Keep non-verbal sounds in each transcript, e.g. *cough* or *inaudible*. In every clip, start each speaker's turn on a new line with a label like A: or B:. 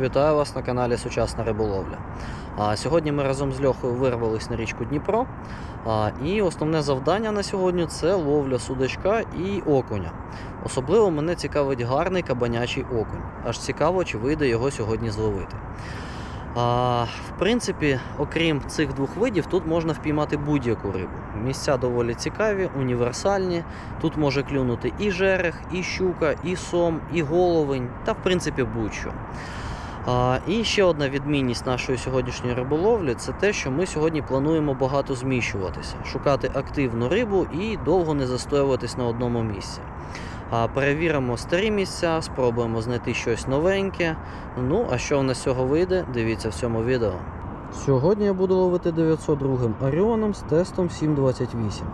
A: Вітаю вас на каналі Сучасна риболовля. Сьогодні ми разом з Льохою вирвались на річку Дніпро. І основне завдання на сьогодні це ловля судачка і окуня. Особливо мене цікавить гарний кабанячий окунь. Аж цікаво, чи вийде його сьогодні зловити. В принципі, окрім цих двох видів, тут можна впіймати будь-яку рибу. Місця доволі цікаві, універсальні. Тут може клюнути і жерех, і щука, і сом, і головень, та в принципі будь-що. І ще одна відмінність нашої сьогоднішньої риболовлі це те, що ми сьогодні плануємо багато зміщуватися, шукати активну рибу і довго не застоюватись на одному місці. Перевіримо старі місця, спробуємо знайти щось новеньке. Ну, а що в нас цього вийде, дивіться в цьому відео. Сьогодні я буду ловити 902 Оріоном з тестом 728.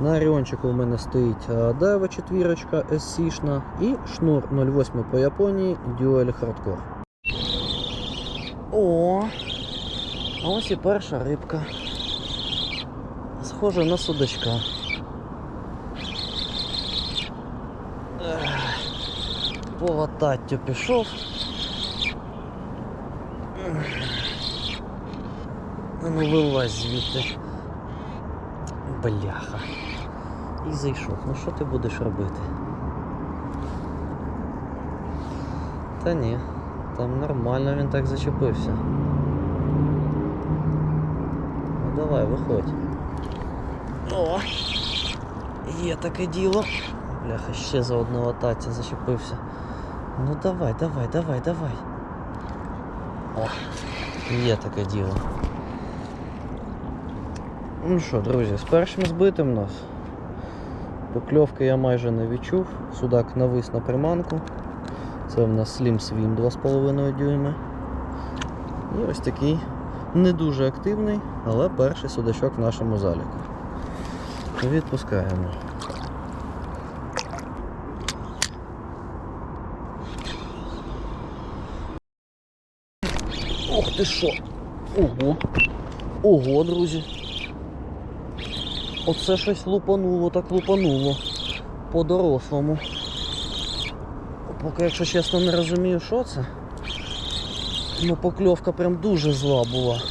A: На Оріончику у мене стоїть Дайва четвірочка SC-шна і шнур 08 по Японії Dual Hardcore. О, ось і перша рибка. Схожа на судачка. Ех, По пішов. Ну вилазь звідти. Бляха. І зайшов. Ну що ти будеш робити? Та ні. Там нормально він так зачепився. Ну давай, виходь. О! Є таке діло. Бляха, ще за одну латацію зачепився. Ну давай, давай, давай, давай. О, є таке діло. Ну що, друзі, з першим збитим нас. Покльовки я майже не відчув. Судак навис на приманку. Це в нас Slim Swim 2,5 дюйми. І ось такий не дуже активний, але перший судачок в нашому заліку. Відпускаємо. Ох ти що! Ого! Ого, друзі! Оце щось лупануло, так лупануло. По-дорослому. Поки, якщо чесно, не розумію, що це. Ну, покльовка прям дуже зла була.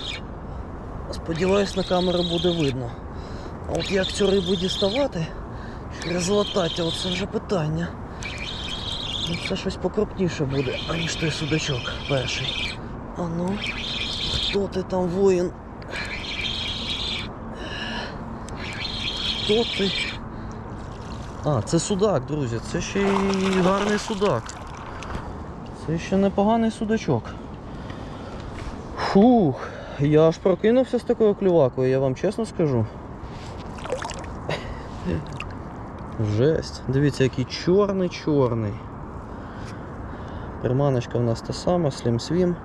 A: Сподіваюсь, на камеру буде видно. А от як цю рибу діставати, через латаття, оце вже питання. Ну, це щось покрупніше буде, аніж той судачок перший. А ну, хто ти там воїн? Хто ти? А, це судак, друзі, це ще й гарний судак. Це ще непоганий судачок. Фух, я аж прокинувся з такою клювакою, я вам чесно скажу. Жесть. Дивіться, який чорний-чорний. Приманочка в нас та сама, Swim.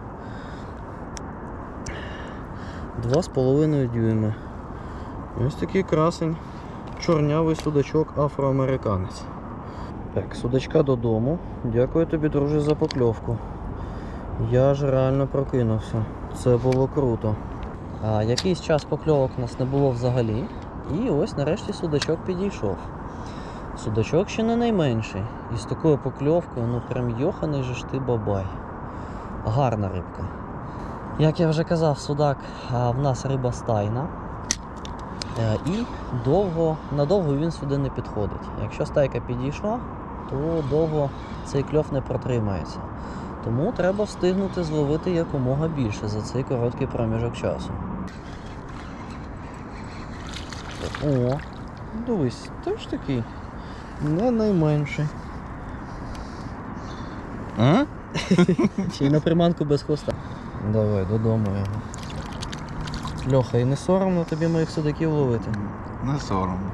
A: 2,5 дюйми. Ось такий красень чорнявий судачок афроамериканець. Так, судачка додому. Дякую тобі, друже, за покльовку. Я ж реально прокинувся. Це було круто. А, якийсь час покльовок у нас не було взагалі. І ось нарешті судачок підійшов. Судачок ще не найменший. І з такою покльовкою, ну прям йоханий же ж ти бабай. Гарна рибка. Як я вже казав, судак в нас риба стайна. Е, І довго, надовго він сюди не підходить. Якщо стайка підійшла, то довго цей кльов не протримається. Тому треба встигнути зловити якомога більше за цей короткий проміжок часу. О, дивись, теж такий не найменший.
B: А? *laughs*
A: Чи на приманку без хвоста. Давай, додому його. Льоха, і не соромно тобі моїх судаків ловити.
B: Не соромно.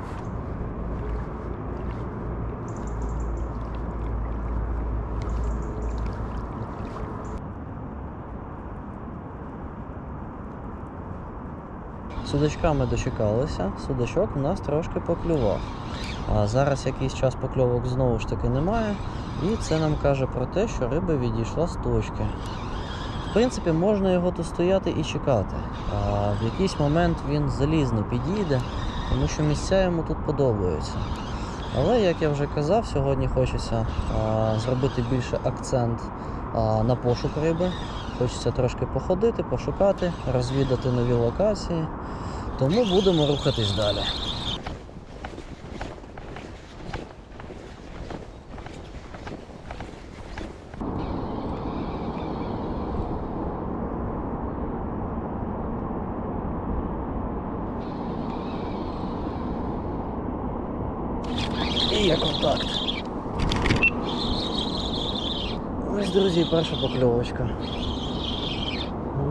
A: Судачка ми дочекалися, судачок у нас трошки поклював. А зараз якийсь час покльовок знову ж таки немає, і це нам каже про те, що риба відійшла з точки. В принципі, можна його тут стояти і чекати. А в якийсь момент він залізно підійде, тому що місця йому тут подобаються. Але, як я вже казав, сьогодні хочеться а, зробити більше акцент а, на пошук риби. Хочеться трошки походити, пошукати, розвідати нові локації. Тому будемо рухатись далі. І є контакт. Ось, друзі, перша покльовочка.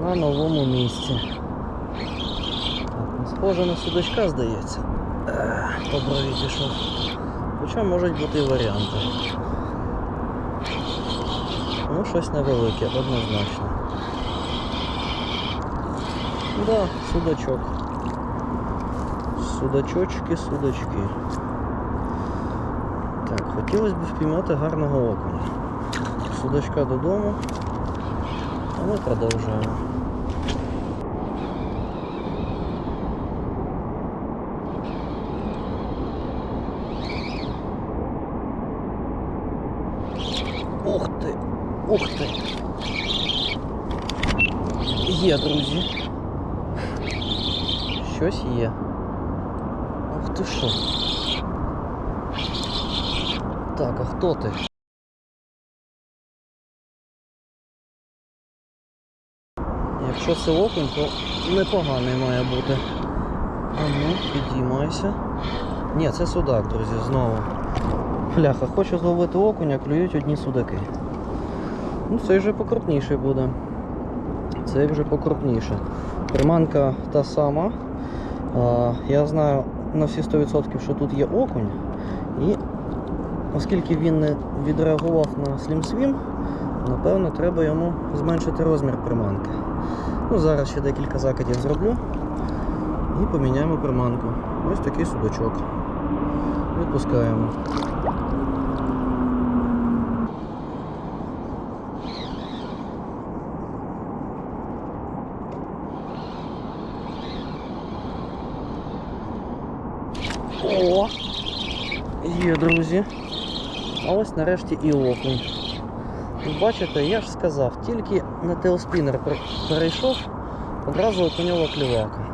A: На новому місці. Схоже на судочка, здається. По брові. Хоча можуть бути і варіанти. Ну, щось невелике, однозначно. Да, судачок. Судачочки, судачки. Так, хотілося б впіймати гарного окуня. Судачка додому. А ми продовжуємо. Ух ти! Ух ти! Є, друзі. Щось є. Ух ти що? Так, а хто ти? Якщо це окунь, то непоганий має бути. А ну, підіймайся. Ні, це судак, друзі, знову. Бляха, хочу зловити окунь, а клюють одні судаки. Ну, цей вже покрупніший буде. Цей вже покрупніше. Приманка та сама. А, я знаю на всі 100%, що тут є окунь. І оскільки він не відреагував на Swim, напевно, треба йому зменшити розмір приманки. Ну, зараз ще декілька закидів зроблю і поміняємо приманку. Ось такий судочок. Відпускаємо. О! Є, друзі. А ось нарешті і окунь. Бачите, я ж сказав, тільки на теоспінер перейшов, одразу окуньова клювака.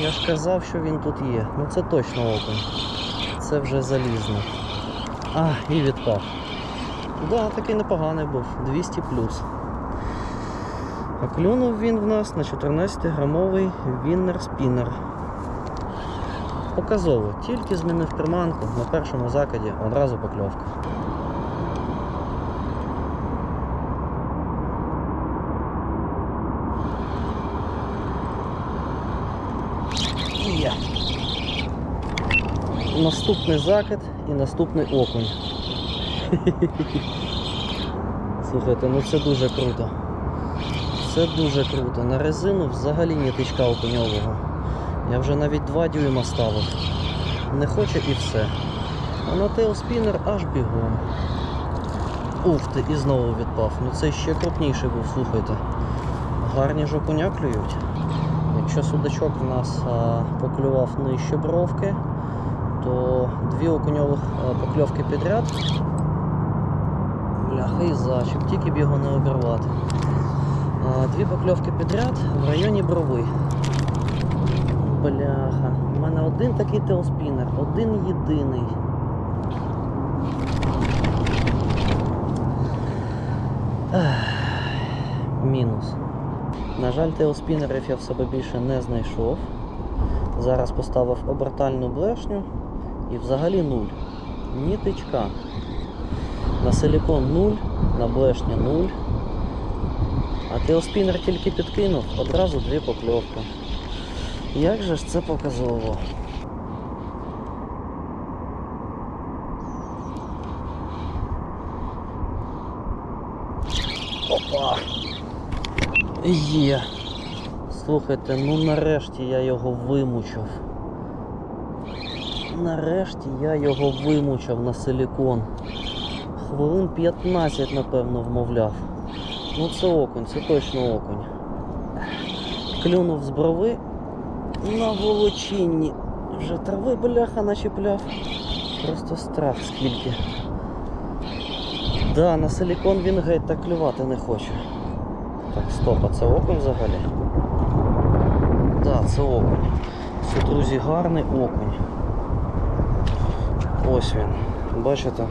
A: Я ж казав, що він тут є. Ну це точно окунь. Це вже залізно. А, і відпав. Да, такий непоганий був. 200 плюс. А клюнув він в нас на 14-грамовий віннер спінер. Показово, тільки змінив приманку на першому закиді одразу покльовка. Є. Наступний закид і наступний окунь. Слухайте, ну це дуже круто. Це дуже круто. На резину взагалі ні тичка окуньового. Я вже навіть 2 дюйма ставив. Не хоче і все. А на тейлспінер аж бігом. Ух ти, і знову відпав. Ну це ще крупніший був, слухайте. Гарні ж окуня клюють. Якщо судачок в нас а, поклював нижче бровки, то дві окуньових покльовки підряд. Бляха і зачіп, тільки б його не обірвати. Дві покльовки підряд в районі брови. Бляха, у мене один такий теоспінер, один єдиний. Мінус. На жаль, теоспінерів я в себе більше не знайшов. Зараз поставив обертальну блешню і взагалі нуль. Ні тичка. На силікон нуль, на блешні нуль. А теоспінер тільки підкинув, одразу дві покльовки. Як же ж це показово? Опа! Є. Слухайте, ну нарешті я його вимучив. Нарешті я його вимучив на силікон. Хвилин 15, напевно, вмовляв. Ну це окунь, це точно окунь. Клюнув з брови на волочинні. Вже трави бляха начепляв. Просто страх скільки. Да, на силікон він геть так клювати не хоче. Так, стоп, а це окунь взагалі? Да, це окунь. Це, друзі, гарний окунь. Ось він. Бачите?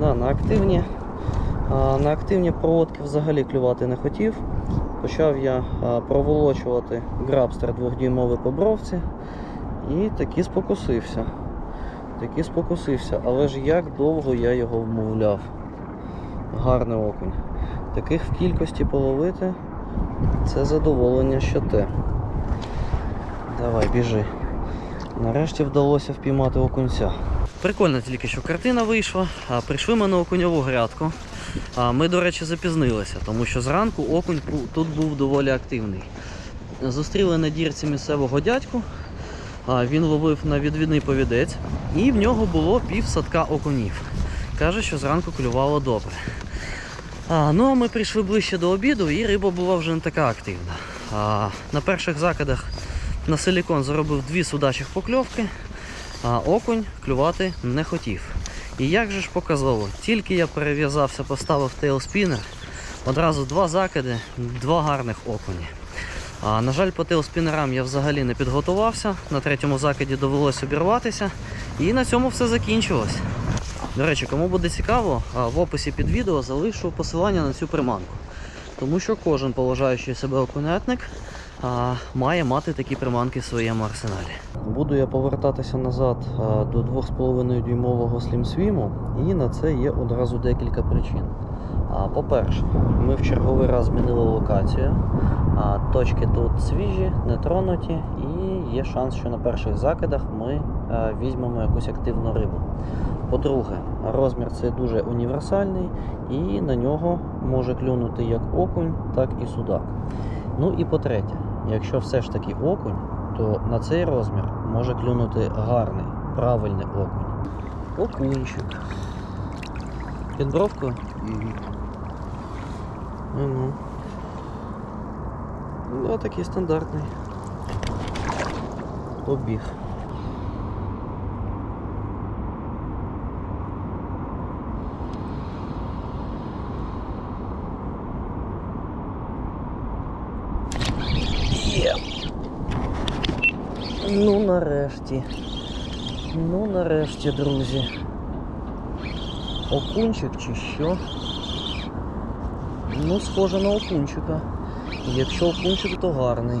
A: Да, на активні, а, на активні проводки взагалі клювати не хотів. Почав я проволочувати грабстер 2-дюймовий по бровці і таки спокусився. Таки спокусився, але ж як довго я його вмовляв. Гарний окунь. Таких в кількості половити це задоволення що те. Давай, біжи. Нарешті вдалося впіймати окунця. Прикольна тільки що картина вийшла. Прийшли ми на окуньову грядку. Ми, до речі, запізнилися, тому що зранку окунь тут був доволі активний. Зустріли на дірці місцевого дядьку. Він ловив на відвідний повідець, і в нього було пів садка окунів. Каже, що зранку клювало добре. А, ну а ми прийшли ближче до обіду, і риба була вже не така активна. А, на перших закидах на силікон заробив дві судачих покльовки, а окунь клювати не хотів. І як же ж показово, тільки я перев'язався, поставив тейлспінер, одразу два закиди, два гарних окуні. А, на жаль, по тейлспінерам я взагалі не підготувався. На третьому закиді довелося обірватися. І на цьому все закінчилось. До речі, кому буде цікаво, в описі під відео залишу посилання на цю приманку. Тому що кожен поважаючий себе окунятник а, має мати такі приманки в своєму арсеналі. Буду я повертатися назад а, до 2,5 дюймового слімсвіму, і на це є одразу декілька причин. А, По-перше, ми в черговий раз змінили локацію. А, Точки тут свіжі, не тронуті, і є шанс, що на перших закидах ми е, візьмемо якусь активну рибу. По-друге, розмір це дуже універсальний і на нього може клюнути як окунь, так і судак. Ну і по-третє, якщо все ж таки окунь, то на цей розмір може клюнути гарний, правильний окунь. Окунчик. Під бровкою? Ну. Ну, такий стандартний. Побіг. Є. Ну нарешті. Ну нарешті, друзі. Окунчик чи що? Ну, схоже на окунчика. Якщо окунчик, то гарний.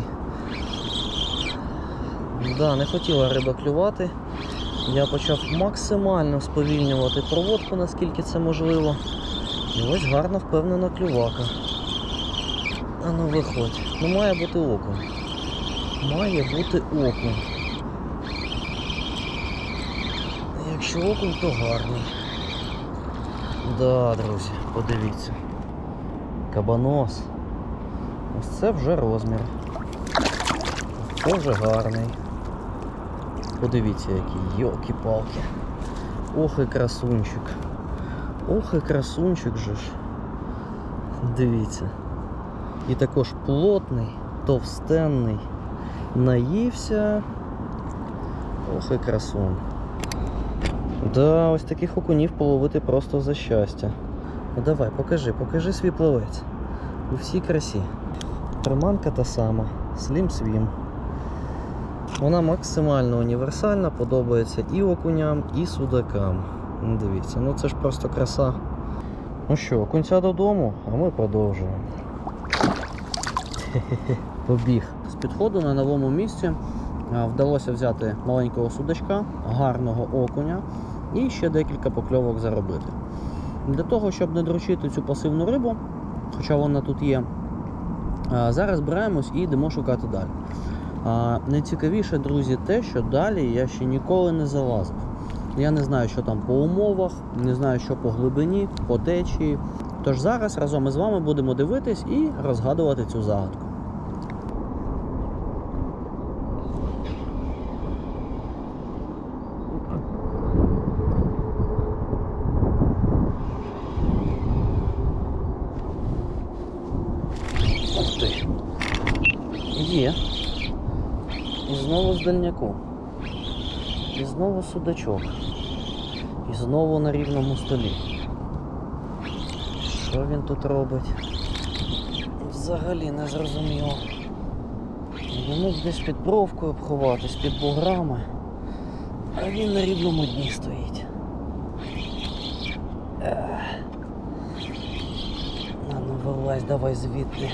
A: Да, не хотіла риба клювати. Я почав максимально сповільнювати проводку, наскільки це можливо. І ось гарна впевнена клювака. А ну виходь. Ну має бути окунь. Має бути окунь. Якщо окунь, то гарний. Да, друзі, подивіться. Кабанос. Ось це вже розмір. Це гарний. Подивіться, який йолки-палки. Ох і красунчик. Ох і красунчик же ж. Дивіться. І також плотний, товстенний. Наївся. Ох і красун. Да, ось таких окунів половити просто за щастя. Ну давай, покажи, покажи свій плавець. У всій красі. Приманка та сама. Slim Swim. Вона максимально універсальна, подобається і окуням, і судакам. Ну, Дивіться, ну це ж просто краса. Ну що, окунця додому, а ми продовжуємо. *laughs* Побіг. З підходу на новому місці вдалося взяти маленького судачка, гарного окуня і ще декілька покльовок заробити. Для того, щоб не дрочити цю пасивну рибу, хоча вона тут є, зараз беремось і йдемо шукати далі. Найцікавіше, друзі, те, що далі я ще ніколи не залазив. Я не знаю, що там по умовах, не знаю, що по глибині, по течії. Тож зараз разом із вами будемо дивитись і розгадувати цю загадку. Ух ти. Є. І знову. І знову судачок. І знову на рівному столі. Що він тут робить? Взагалі не зрозуміло. Йому десь під бровкою обховатись, під буграми. А він на рівному дні стоїть. На, ну вилазь, давай звідти.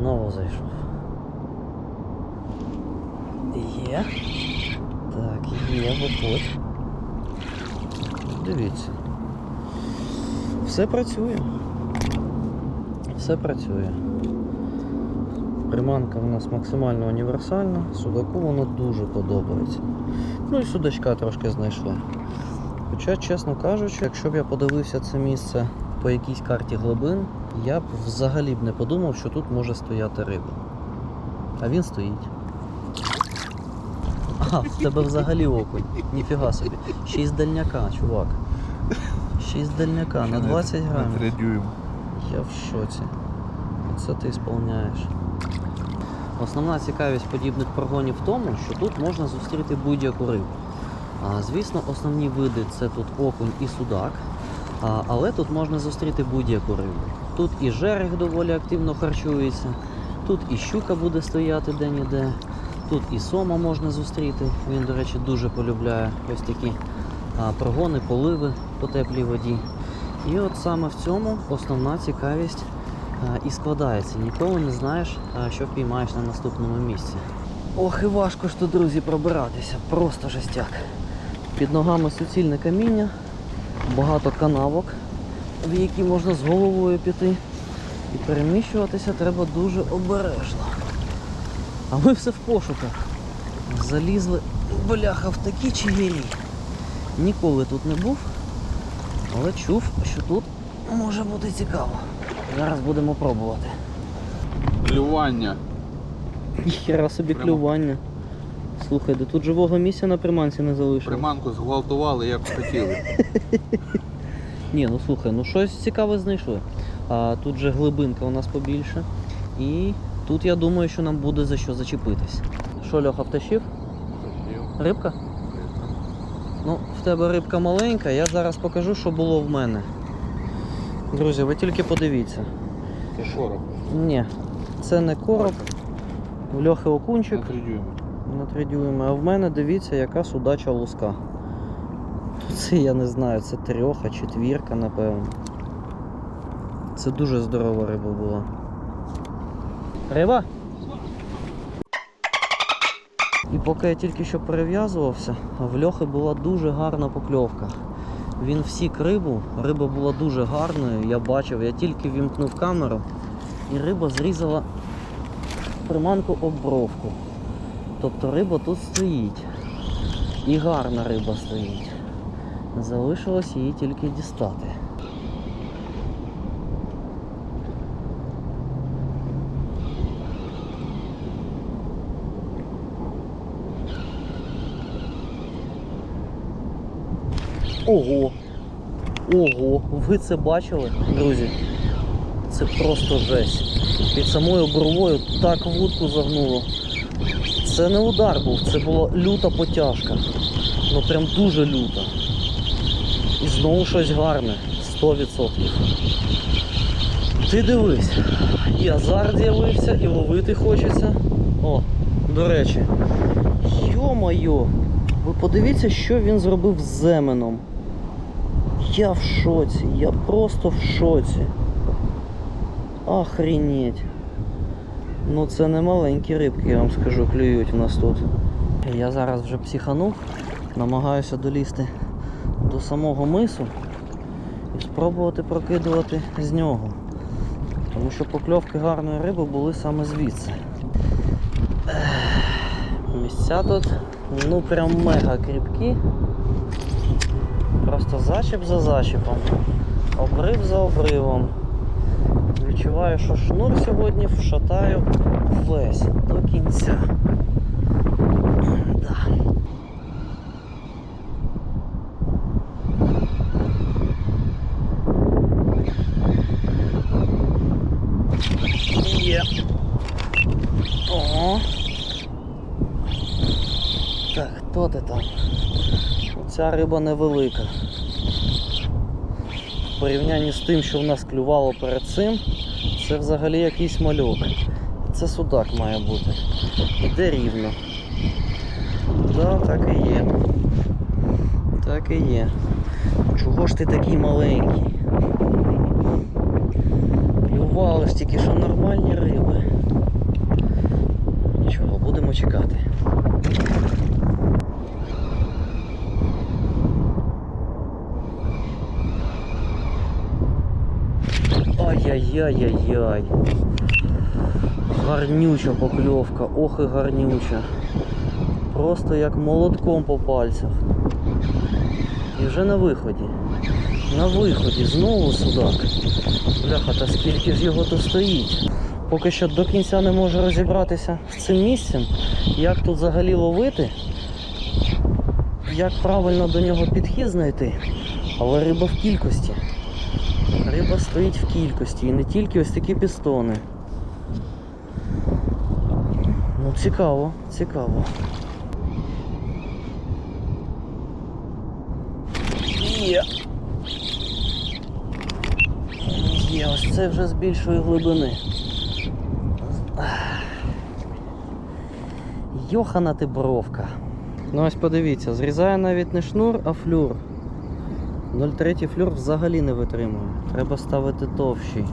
A: Знову зайшов. Є. Так, є, виходь. Дивіться. Все працює. Все працює. Приманка в нас максимально універсальна, судаку воно дуже подобається. Ну і судачка трошки знайшли. Хоча, чесно кажучи, якщо б я подивився це місце по якійсь карті глибин, я б взагалі б не подумав, що тут може стояти риба. А він стоїть. А, в тебе взагалі окунь. Ніфіга собі. Ще й з дальняка, чувак. Ще й з дальняка на 20 грамів. Я в шоці. Оце ти сповняєш. Основна цікавість подібних прогонів в тому, що тут можна зустріти будь-яку рибу. А, звісно, основні види це тут окунь і судак, а, але тут можна зустріти будь-яку рибу. Тут і жерех доволі активно харчується, тут і щука буде стояти де-ніде, тут і сома можна зустріти. Він, до речі, дуже полюбляє ось такі прогони, поливи по теплій воді. І от саме в цьому основна цікавість і складається. Ніколи не знаєш, що впіймаєш на наступному місці. Ох, і важко ж тут, друзі, пробиратися. Просто жестяк. Під ногами суцільне каміння, багато канавок, в які можна з головою піти. І переміщуватися треба дуже обережно. А ми все в пошуках. Залізли, бляха, в такі чигирі. Ніколи тут не був, але чув, що тут може бути цікаво. Зараз будемо пробувати.
B: Клювання.
A: Ніхера собі
B: Прямо.
A: клювання. Слухай, де тут живого місця на приманці не залишилось.
B: Приманку зґвалтували, як хотіли. *laughs*
A: Ні, ну слухай, ну щось цікаве знайшли. А, тут же глибинка у нас побільше. І тут я думаю, що нам буде за що зачепитись. Що, Льоха, втащив? Рибка? Ну, в тебе рибка маленька, я зараз покажу, що було в мене. Друзі, ви тільки подивіться.
B: Це короб.
A: Ні, це не короб, в Льохи окунчик.
B: Трядюємо.
A: на 3 дюйми. А в мене дивіться, яка судача луска. Це я не знаю, це трьоха, четвірка, напевно. Це дуже здорова риба була. Риба? І поки я тільки що перев'язувався, в Льохи була дуже гарна покльовка. Він всік рибу, риба була дуже гарною, я бачив, я тільки вімкнув камеру, і риба зрізала приманку об бровку. Тобто риба тут стоїть. І гарна риба стоїть. Залишилось її тільки дістати. Ого! Ого! Ви це бачили, друзі? Це просто жесть. Під самою бровою так вудку загнуло. Це не удар був, це була люта потяжка. Ну прям дуже люта. І знову щось гарне. 100%. Ти дивись, і азарт з'явився, і ловити хочеться. О, до речі. Йо-моє, ви подивіться, що він зробив з земеном. Я в шоці, я просто в шоці. Охренеть. Ну це не маленькі рибки, я вам скажу, клюють у нас тут. Я зараз вже психанув, намагаюся долізти до самого мису і спробувати прокидувати з нього. Тому що покльовки гарної риби були саме звідси. Місця тут ну прям мега кріпкі. Просто зачіп за зачіпом, обрив за обривом. Відчуваю, що шнур сьогодні вшатаю весь до кінця. Да. Є. О. Так, хто ти там? Ця риба невелика. В порівнянні з тим, що в нас клювало перед цим, це взагалі якийсь мальок. Це судак має бути. Іде рівно. Да, так і є. Так і є. Чого ж ти такий маленький? Клювали ж тільки що нормальні риби. Нічого, будемо чекати. Ай-яй-яй-яй-яй. Гарнюча покльовка, ох і гарнюча. Просто як молотком по пальцях. І вже на виході. На виході знову судак. Бляха, та скільки ж його тут стоїть. Поки що до кінця не можу розібратися з цим місцем, як тут взагалі ловити, як правильно до нього підхід знайти. Але риба в кількості. Риба стоїть в кількості і не тільки ось такі пістони. Ну цікаво, цікаво. Є. Є, ось це вже з більшої глибини. Йохана ти бровка. Ну ось подивіться, зрізає навіть не шнур, а флюр. 0,3 флюр взагалі не витримує. Треба ставити товщий.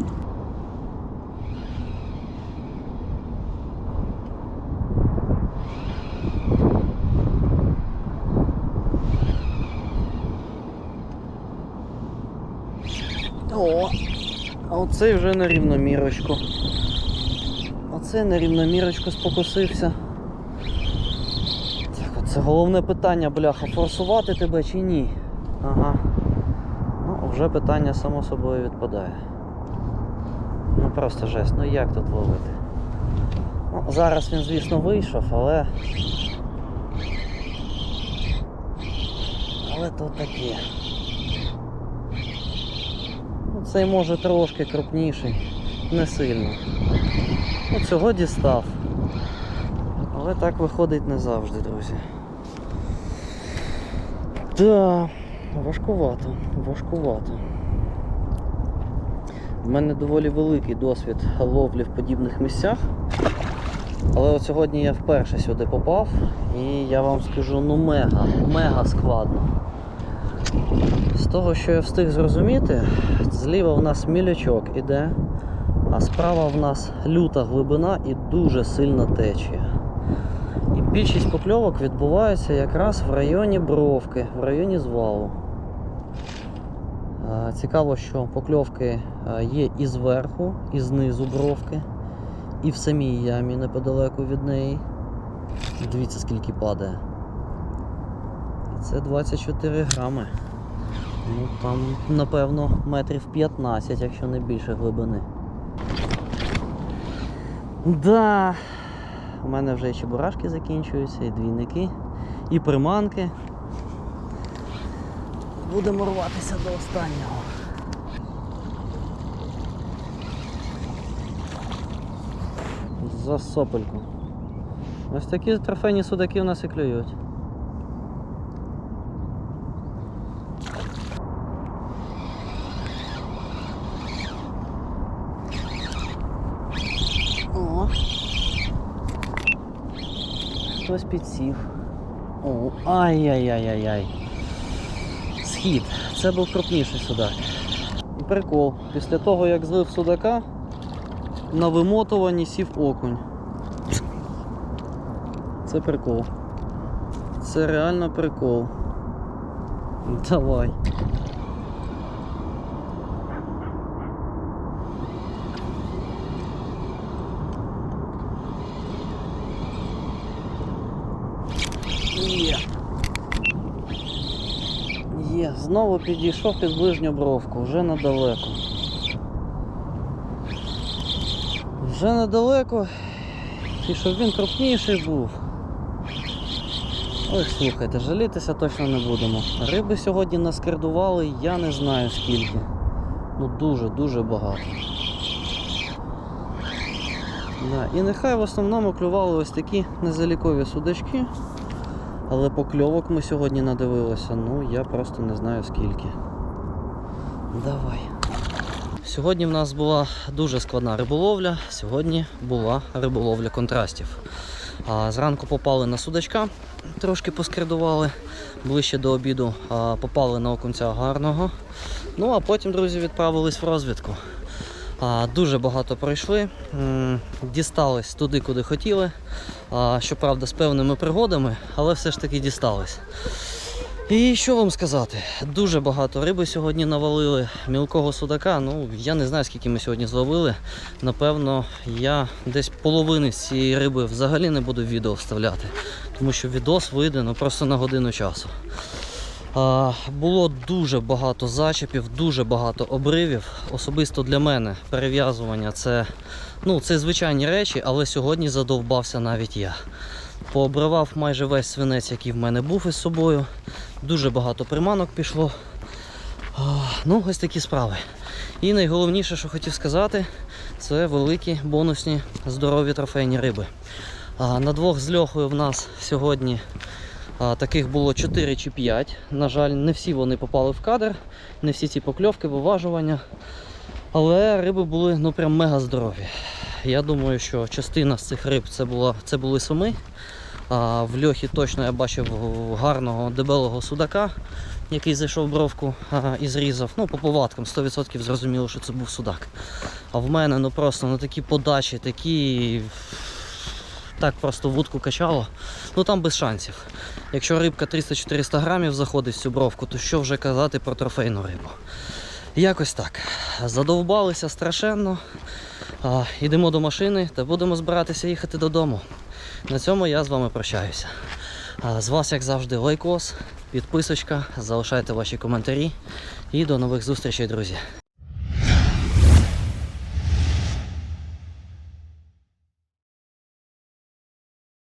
A: О! А оцей вже на рівномірочку. Оцей на рівномірочку спокусився. Так, оце головне питання, бляха, форсувати тебе чи ні? Ага. Вже питання само собою відпадає. Ну просто жесть, ну як тут ловити? Ну, зараз він, звісно, вийшов, але. Але то таке. Ну, Цей може трошки крупніший, не сильно. Ну, цього дістав. Але так виходить не завжди, друзі. Да, важкувато, важкувато. У мене доволі великий досвід ловлі в подібних місцях. Але от сьогодні я вперше сюди попав і я вам скажу, ну мега, мега складно. З того, що я встиг зрозуміти, зліва в нас мілячок іде, а справа в нас люта глибина і дуже сильна течія. Більшість покльовок відбувається якраз в районі бровки, в районі звалу. Е, Цікаво, що покльовки е, є і зверху, і знизу бровки, і в самій ямі неподалеку від неї. Дивіться, скільки падає. Це 24 грами. Ну там, напевно, метрів 15, якщо не більше глибини. Да. У мене вже і чебурашки закінчуються, і двійники, і приманки. Будемо рватися до останнього. За сопельку. Ось такі трофейні судаки у нас і клюють. О. Хтось підсів. О, ай-яй-яй-яй-яй. Схід. Це був крупніший судак. Прикол. Після того, як злив судака, на вимотуванні сів окунь. Це прикол. Це реально прикол. Давай. Є. Є, знову підійшов під ближню бровку, вже недалеко. Вже недалеко. І щоб він крупніший був. Ой, слухайте, жалітися точно не будемо. Риби сьогодні наскердували, я не знаю скільки. Ну дуже-дуже багато. Да. І нехай в основному клювали ось такі незалікові судачки. Але покльовок ми сьогодні надивилися, ну я просто не знаю скільки. Давай. Сьогодні в нас була дуже складна риболовля. Сьогодні була риболовля контрастів. А, зранку попали на судачка, трошки поскридували. Ближче до обіду а, попали на окунця гарного. Ну а потім, друзі, відправились в розвідку. Дуже багато пройшли, дістались туди, куди хотіли. Щоправда, з певними пригодами, але все ж таки дістались. І що вам сказати? Дуже багато риби сьогодні навалили. Мілкого судака. Ну я не знаю, скільки ми сьогодні зловили. Напевно, я десь половини з цієї риби взагалі не буду в відео вставляти, тому що відос вийде ну, просто на годину часу. Було дуже багато зачепів, дуже багато обривів. Особисто для мене перев'язування це, ну, це звичайні речі, але сьогодні задовбався навіть я. Пообривав майже весь свинець, який в мене був із собою. Дуже багато приманок пішло. Ну, ось такі справи. І найголовніше, що хотів сказати, це великі бонусні здорові трофейні риби. На двох з льохою в нас сьогодні таких було 4 чи 5. На жаль, не всі вони попали в кадр, не всі ці покльовки, виважування. Але риби були ну прям мега здорові. Я думаю, що частина з цих риб це, була, це були суми. А в льохі точно я бачив гарного дебелого судака, який зайшов бровку а, і зрізав. Ну, по повадкам 100% зрозуміло, що це був судак. А в мене ну просто ну, такі подачі, такі. Так просто вудку качало. Ну там без шансів. Якщо рибка 300-400 грамів заходить в цю бровку, то що вже казати про трофейну рибу? Якось так. Задовбалися страшенно. А, Йдемо до машини та будемо збиратися їхати додому. На цьому я з вами прощаюся. А, З вас, як завжди, лайкос, підписочка, залишайте ваші коментарі і до нових зустрічей, друзі.